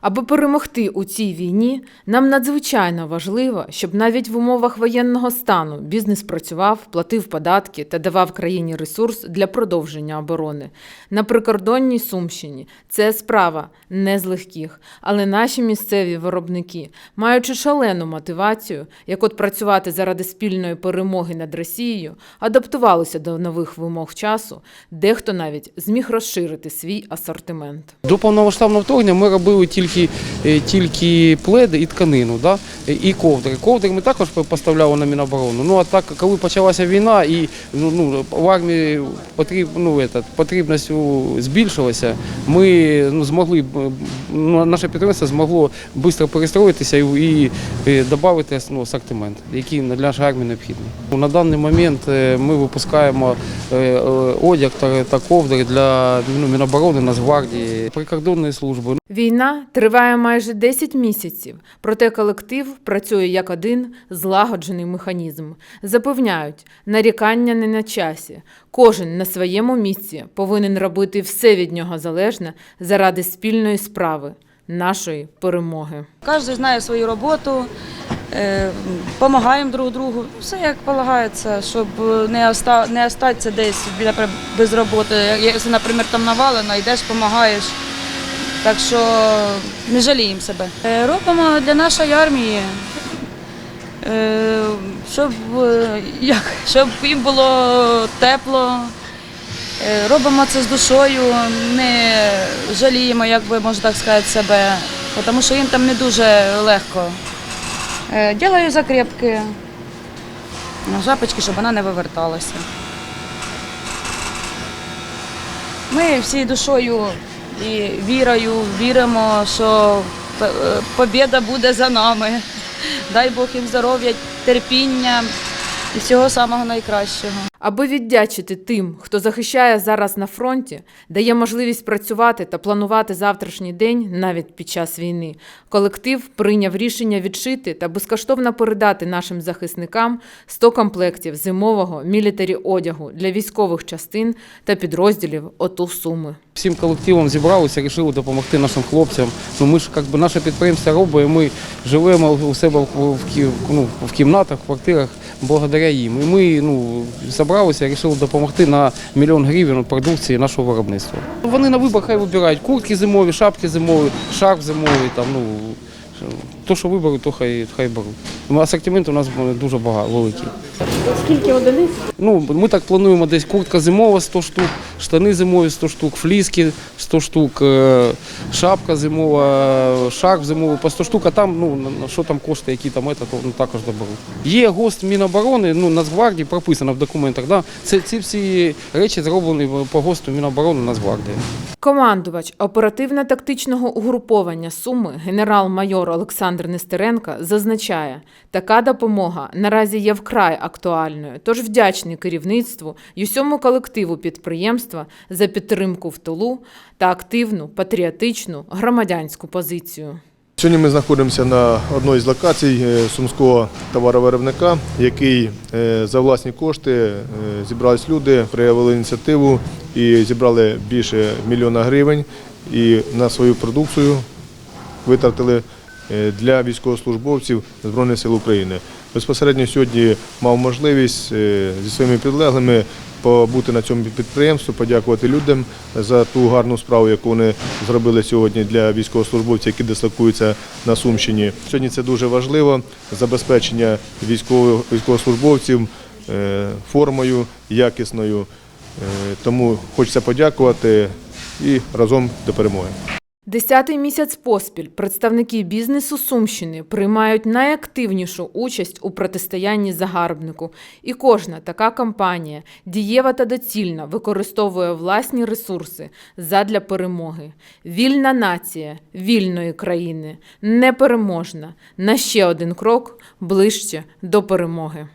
Аби перемогти у цій війні, нам надзвичайно важливо, щоб навіть в умовах воєнного стану бізнес працював, платив податки та давав країні ресурс для продовження оборони. На прикордонній Сумщині це справа не з легких, але наші місцеві виробники, маючи шалену мотивацію, як от працювати заради спільної перемоги над Росією, адаптувалися до нових вимог часу, дехто навіть зміг розширити свій асортимент. До повномасштабного вторгнення ми робили тільки, е, тільки пледи і тканину, да? і ковдри. Ковдри ми також поставляли на Міноборону. Ну а так, коли почалася війна і ну, ну, в армії потріб, ну, этот, потрібність збільшилася, ми ну, змогли, наше підприємство змогло швидко перестроїтися і, додати ну, асортимент, який для нашої армії необхідний. На даний момент е, ми випускаємо е, е, одяг та ковдри для ну, Міноборони, Нацгвардії, прикордонної служби. Війна триває майже 10 місяців, проте колектив працює як один злагоджений механізм. Запевняють, нарікання не на часі. Кожен на своєму місці повинен робити все від нього залежне заради спільної справи, нашої перемоги. Кожен знає свою роботу, допомагаємо друг другу. Все як полагається, щоб не оста, не остатися десь біля- без роботи. Якщо, наприклад, там навалено, йдеш, допомагаєш. Так що не жаліємо себе. Е, Робимо для нашої армії, е, щоб, е, як, щоб їм було тепло. Е, Робимо це з душою, не жаліємо, як би можна так сказати, себе, тому що їм там не дуже легко. Е, Ділаю закрепки на жапочки, щоб вона не виверталася. Ми всією душою і вірою віримо, що п- е, буде за нами. Дай Бог їм здоров'я, терпіння і всього самого найкращого. Аби віддячити тим, хто захищає зараз на фронті, дає можливість працювати та планувати завтрашній день навіть під час війни. Колектив прийняв рішення відшити та безкоштовно передати нашим захисникам 100 комплектів зимового мілітарі одягу для військових частин та підрозділів ОТУ Суми. Всім колективом зібралися, вирішили допомогти нашим хлопцям. Ну, ми ж як би, наше підприємство робить, ми живемо у себе в, в, ну, в кімнатах, в квартирах благодаря їм. І ми ну, зібралися, вирішили допомогти на мільйон гривень продукції нашого виробництва. Вони на вибір хай вибирають куртки зимові, шапки зимові, шарф зимовий, там, ну, то, що виберуть, то хай, хай беруть. Асортимент у нас дуже багато, великий. Скільки одиниць? Ну, ми так плануємо десь куртка зимова 100 штук, штани зимові 100 штук, фліски 100 штук, е, шапка зимова, шарф зимовий по 100 штук, а там, ну, що там коштує, які там это, то ну, також доберуть. Є ГОСТ Міноборони, ну, Нацгвардії прописано в документах, да? це, ці всі речі зроблені по ГОСТу Міноборони Нацгвардії. Командувач оперативно-тактичного угруповання Суми генерал-майор Олександр Нестеренко зазначає, така допомога наразі є вкрай актуальною, тож вдячний керівництву й усьому колективу підприємства за підтримку в тилу та активну патріотичну громадянську позицію. Сьогодні ми знаходимося на одній з локацій е, сумського товаровиробника, який е, за власні кошти е, зібрались люди, проявили ініціативу і зібрали більше мільйона гривень і на свою продукцію витратили для військовослужбовців Збройних сил України. Безпосередньо сьогодні мав можливість е, зі своїми підлеглими побути на цьому підприємстві, подякувати людям за ту гарну справу, яку вони зробили сьогодні для військовослужбовців, які дислокуються на Сумщині. Сьогодні це дуже важливо забезпечення військових військовослужбовців е, формою якісною. Е, Тому хочеться подякувати і разом до перемоги. Десятий місяць поспіль представники бізнесу Сумщини приймають найактивнішу участь у протистоянні загарбнику, і кожна така компанія дієва та доцільно використовує власні ресурси задля перемоги. Вільна нація вільної країни непереможна. На ще один крок ближче до перемоги.